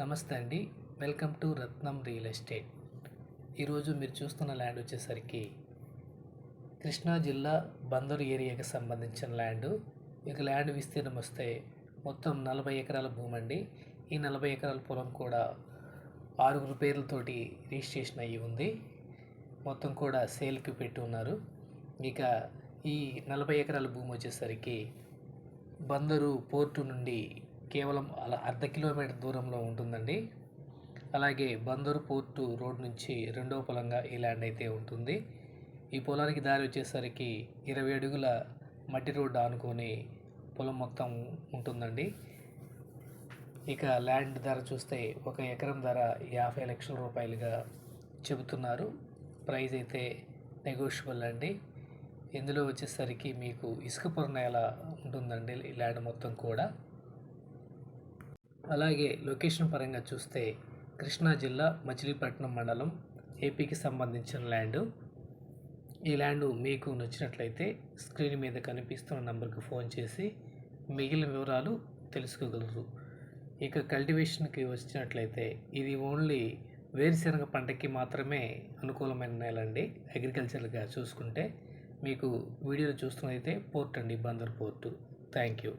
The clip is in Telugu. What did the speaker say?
నమస్తే అండి. Welcome to Ratnam real estate. ఈరోజు మీరు చూస్తున్న ల్యాండ్ వచ్చేసరికి కృష్ణా జిల్లా బందరు ఏరియాకి సంబంధించిన ల్యాండ్. ఇక ల్యాండ్ విస్తీర్ణం వస్తే మొత్తం నలభై ఎకరాల భూమి అండి ఈ నలభై ఎకరాల పొలం కూడా ఆరుగురు పేర్లతోటి రిజిస్ట్రేషన్ అయ్యి ఉంది. మొత్తం కూడా సేల్కి పెట్టి ఉన్నారు. ఇక ఈ నలభై ఎకరాల భూమి వచ్చేసరికి బందరు పోర్టు నుండి కేవలం అలా అర్ధ కిలోమీటర్ దూరంలో ఉంటుందండి. అలాగే బందరు పోర్టు రోడ్ నుంచి రెండవ పొలంగా ఈ ల్యాండ్ అయితే ఉంటుంది. ఈ పొలానికి దారి వచ్చేసరికి ఇరవై అడుగుల మట్టి రోడ్డు ఆనుకొని పొలం మొత్తం ఉంటుందండి. ఇక ల్యాండ్ ధర చూస్తే ఒక ఎకరం ధర యాభై లక్షల రూపాయలుగా చెబుతున్నారు. ప్రైస్ అయితే నెగోషియబుల్ అండి. ఇందులో వచ్చేసరికి మీకు ఇసుక నేల ఉంటుందండి ల్యాండ్ మొత్తం కూడా. అలాగే లొకేషన్ పరంగా చూస్తే కృష్ణా జిల్లా మచిలీపట్నం మండలం ఏపీకి సంబంధించిన ల్యాండ్. ఈ ల్యాండ్ మీకు నచ్చినట్లయితే స్క్రీన్ మీద కనిపిస్తున్న నంబర్కి ఫోన్ చేసి మిగిలిన వివరాలు తెలుసుకోగలరు. ఇక కల్టివేషన్కి వచ్చినట్లయితే ఇది ఓన్లీ వేరుశనగ పంటకి మాత్రమే అనుకూలమైన నేలండి అగ్రికల్చర్గా చూసుకుంటే మీకు వీడియోలో చూస్తున్నదైతే పోర్ట్ అండి బందర్ పోర్టు. Thank you